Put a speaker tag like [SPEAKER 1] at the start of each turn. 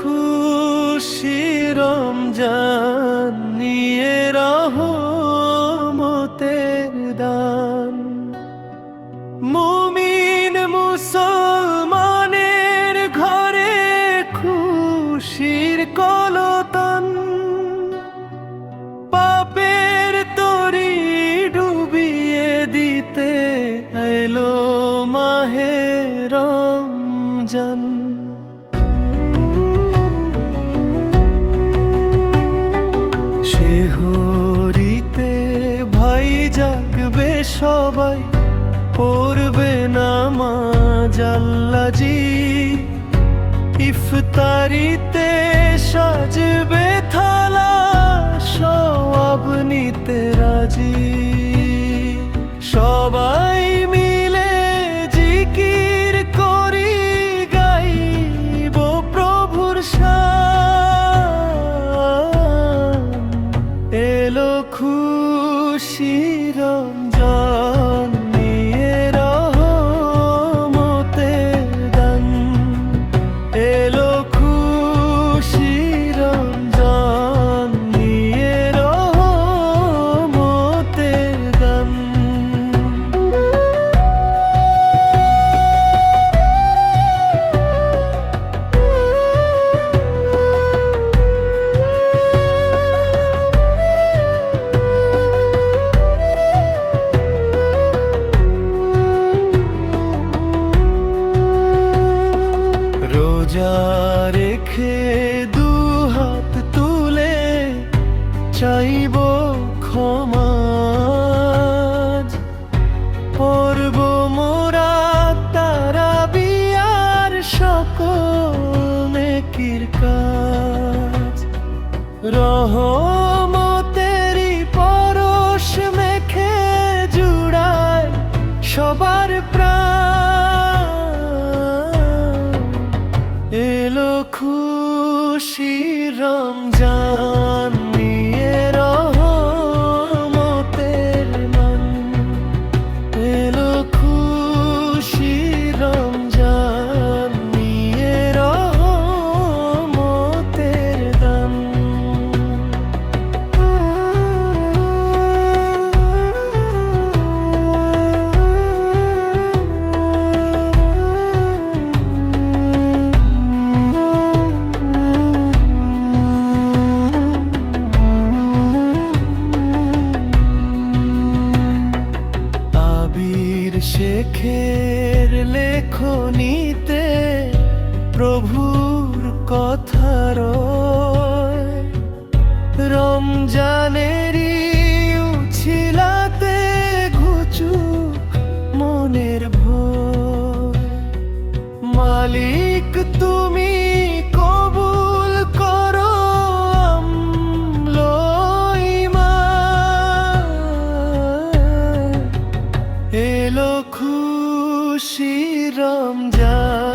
[SPEAKER 1] খুশি রমজান নিয়ে রহমতের দান। মুমিন মুসলমানের ঘরে খুশির কলতান। পাপের তরি ডুবিয়ে দিতে এলো শেহরিতে ভাই জাগবে সবাই পড়বে নামাজ আল্লাজি। ইফতারিতে সাজবে থালা এলো রোজা রেখে দু হাত তুলে চাইব ক্ষমা। পর্ব মোরা তারা বিয়ার সকল নেকির কাজ। রহমতেরি খুশি রমজান। শেখের লেখনিতে প্রভুর কথার রমজানেরই নাম যা